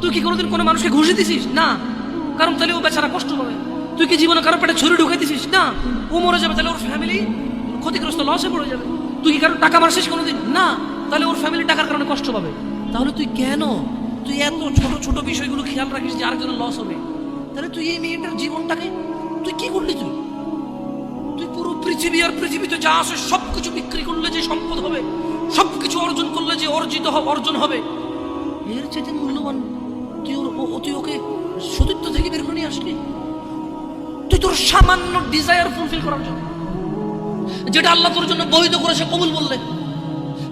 তুই কি কোনোদিন কোনো মানুষকে ঘুষি দিছিস? না। কারণ তাহলে ও বেচারা কষ্ট পাবে। তুই কি জীবনে কারও পেটে ছুরি ঢুকাই দিছিস? না। ও মরে যাবে তাহলে ওর ফ্যামিলি ক্ষতিগ্রস্ত লসে পড়ে যাবে। তুই কি কারও টাকা মারছিস কোনোদিন? না। তাহলে ওর ফ্যামিলি টাকার কারণে কষ্ট পাবে। তাহলে তুই কেন? তুই এত ছোট ছোট বিষয়গুলো খেয়াল রাখিস যে আরেকজনের লস হবে। তাহলে তুই এই মেয়েটার জীবনটাকে তুই কি করলি তুই? তুই পুরো পৃথিবী আর পৃথিবীতে যা আছে সবকিছু বিক্রি করলে যে সম্পদ হবে, সবকিছু অর্জন করলে যে অর্জিত অর্জন হবে, এর চেয়ে মূল্যবান ও- তুই ওকে সতীত্ব থেকে বের করে নিয়ে আসলি? তুই তোর সামান্য ডিজায়ার ফুলফিল করার জন্য। যেটা আল্লাহ তোর জন্য বৈধ করেছে কবুল বললে।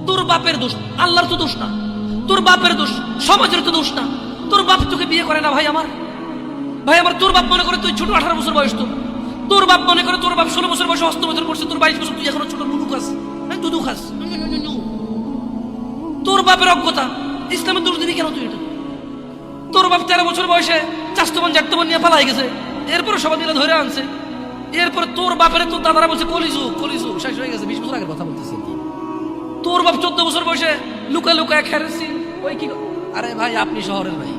তোর বাপের দোষ, আল্লাহর তো দোষ না। তোর বাপের দোষ, সমাজের তো দোষ না। তোর বাপ তোকে বিয়ে করে না ভাই আমার। ভাই আমার, তোর বাপ মনে করে তুই ছোট আঠারো বছর বয়স তো তোর বাপ মনে করে তোর বাপ ষোলো বছর বয়সে হস্তমোচন করছে, তোর বাইশ বছর তুই এখনও ছোট নুনু খাস। দুধু খাস। তোর বাপের অজ্ঞতা, ইসলামের দোষ দিবি কেন তুই এটা? তোর বাপ তেরো বছর বয়সে চাস্তবন জাগতবন নিয়ে পালাই গেছে। এরপরে সবাই মিলে ধরে আনছে। এরপরে তোর বাপের তোর দাদারা বলছে কলিজু কলিজু শেষ হয়ে গেছে, বিশ বছর আগের কথা বলতেছে। তোর বাপ চোদ্দ বছর বয়সে লুকা লুকা খেলেছি ওই কি আরে ভাই, আপনি শহরের ভাই।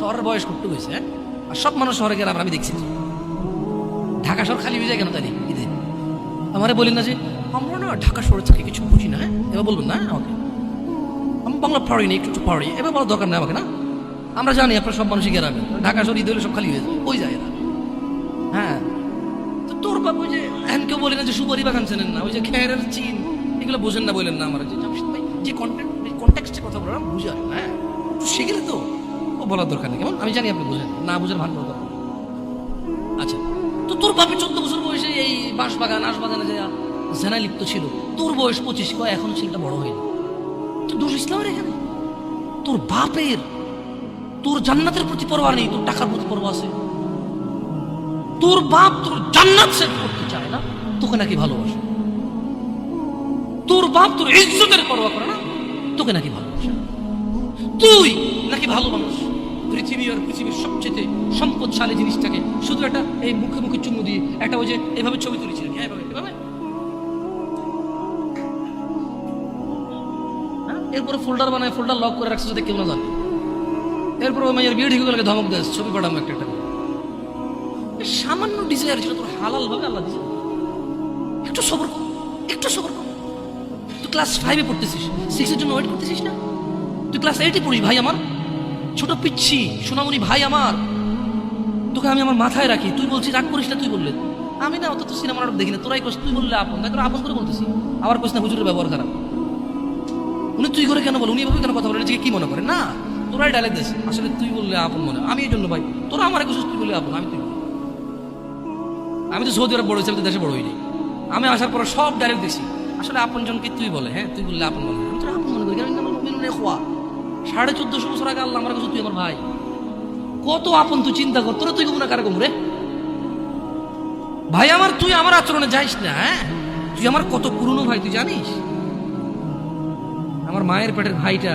শহরের বয়স করতে হয়েছে হ্যাঁ? আর সব মানুষ শহরে গেলাম আমি দেখছি। ঢাকা শহর খালি হয়ে যায় কেন তাই ঈদে? আমারে বলেন না যে, আমরা না ঢাকা শহর থেকে কিছু বুঝি না হ্যাঁ? এবার বলবেন না? আমাকে। আমি বাংলা পড়ি না, একটু একটু এবার বলার দরকার নেই আমাকে, না? আমরা জানি আপনার সব মানুষই গেরামে। ঢাকা, শহর, ঈদ হলে সব খালি হয়ে যায়। ওই যায় না হ্যাঁ। তো তোর বাপ ওই যে, এখন কেউ বলে না যে সুপারি বাগান চেনেন না? ওই যে খেয়ারের চিন, এগুলো বোঝেন না বলেন না আমার। যে যে কন্টেন্ট কন্টেক্সটে কথা বললাম বুঝে আসবে হ্যাঁ? শিখে তো ও বলার দরকার নেই। কেমন? আমি জানি আপনি বুঝেন। না বুঝেন ভালো কথা। আচ্ছা। তো তোর বাপের চোদ্দ বছর বয়সে এই বাঁশ বাগান আশ বাগানে যে জেনায় লিপ্ত ছিল, তোর বয়স পঁচিশ, কয়? এখন ছেলেটা বড় হয়নি। তো দোষ ইসলামের এখানে? তোর বাপের তোর জান্নাতের প্রতি পরোয়া নেই, তোর টাকার প্রতি পরোয়া আছে। তোর বাপ তোর জান্নাত সেট করতে চায় না, তোকে নাকি ভালোবাসে। তোর বাপ তোর ইজ্জতের পরোয়া করে না, তোকে নাকি ভালোবাসে। তুই নাকি ভালো মানুষ। পৃথিবী আর পৃথিবীর সবচেয়ে সম্পদশালী জিনিসটাকে শুধু একটা এই মুখে মুখে চুমু দিয়ে, একটা ওই যে এভাবে ছবি তুলেছিলেন হ্যাঁ এভাবে এভাবে। হ্যাঁ? এরপরে ফোল্ডার বানায় ফোল্ডার লক করে রাখছে যাতে কেউ না জানে। এরপর ওই মায়ের বিয়ে ঠিক গেলে ধমক দেয়, ছবি পাঠাবো একটা একটা সামান্য ডিজায়ার ছিল, তোর হালাল ভাবে আল্লাহ দিয়েছে একটু সবর একটু সবর তুই ক্লাস ফাইভে পড়তেছিস সিক্সের জন্য ওয়েট করতেছিস না? তুই ক্লাস এইটে পড়িস, ভাই আমার। ছোট পিচ্ছি, সোনামণি ভাই আমার। তোকে আমি আমার মাথায় রাখি, তুই বলছিস রাগ করিস না, তুই বললে। আমি না, অত তো সিনেমা নাটক দেখি না তোরাই কোস তুই বললে আপন, না আপন করে বলতেছি আবার কোস না হুজুরের ব্যবহার খারাপ। উনি তুই করে কেন বল? উনি এভাবে কেন কথা বলে নিজেকে কি মনে করে? না। তোরাই ডায়লগ দিস আসলে তুই বললে আপন মনে আমি এই জন্য ভাই, তোরা আমার কিছু তুই বললে আপন, আমি তুই। আমি তো সৌদি আরব বড় হয়েছি, আমি তো দেশে বড় হইনি। আমি আসার পরে সব ডাইরেক্ট দেখছি। আসলে আপন জনকে তুই বলে হ্যাঁ তুই বললে আপন মনে। আমি তোর আপন মনে করি খোয়া। সাড়ে চোদ্দশো বছর আগে আল্লাহ আমার কাছে তুই আমার ভাই। কত আপন তুই চিন্তা কর, তোরা তুই না কারে কম রে? ভাই আমার, তুই আমার আচরণে যাইস না হ্যাঁ? তুই আমার কত পুরনো ভাই, তুই জানিস? আমার মায়ের পেটের ভাইটা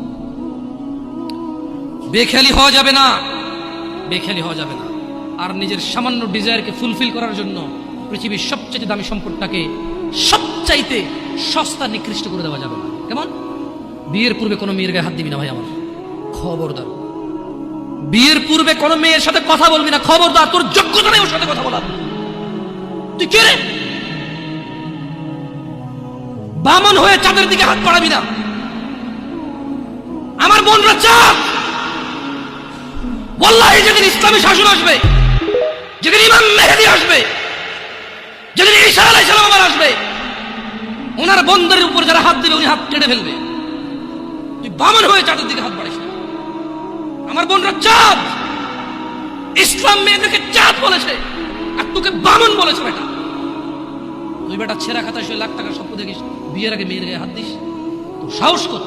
বেখেয়ালি হওয়া যাবে না। বেখেয়ালি হওয়া যাবে না। আর নিজের সামান্য ডিজায়ারকে ফুলফিল করার জন্য পৃথিবীর সবচেয়ে দামি সম্পদটাকে সবচাইতে সস্তা, নিকৃষ্ট করে দেওয়া যাবে না। কেমন? বিয়ের পূর্বে কোনো মেয়ের গায়ে হাত দিবি না ভাই আমার। খবরদার। বিয়ের পূর্বে কোনো মেয়ের সাথে কথা বলবি না। খবরদার, তোর যোগ্যতা নেই ওর সাথে কথা বলার। তুই কে রে? বামন হয়ে চাঁদের দিকে হাত বাড়াবি না। আমার বোনরা চাপ বল্লাহি যেদিন ইসলামী শাসন আসবে, যেদিন ইমাম মেহেদি আসবে, যেদিন ঈসা আলাই সালাম আবার আসবে, ওনার বন্দরের উপর যারা হাত দেবে, উনি হাত কেটে ফেলবে। তুই বামন হয়ে চাঁদের দিকে হাত বাড়িস আমার বোনরা চাঁদ। ইসলাম মেয়েদেরকে চাঁদ বলেছে, আর তোকে বামন বলেছে বেটা। তুই বেটা ছেঁড়া খাতা সে লাখ টাকার স্বপ্ন দেখিস, বিয়ের আগে মেয়ের গায়ে হাত দিস। তোর সাহস কত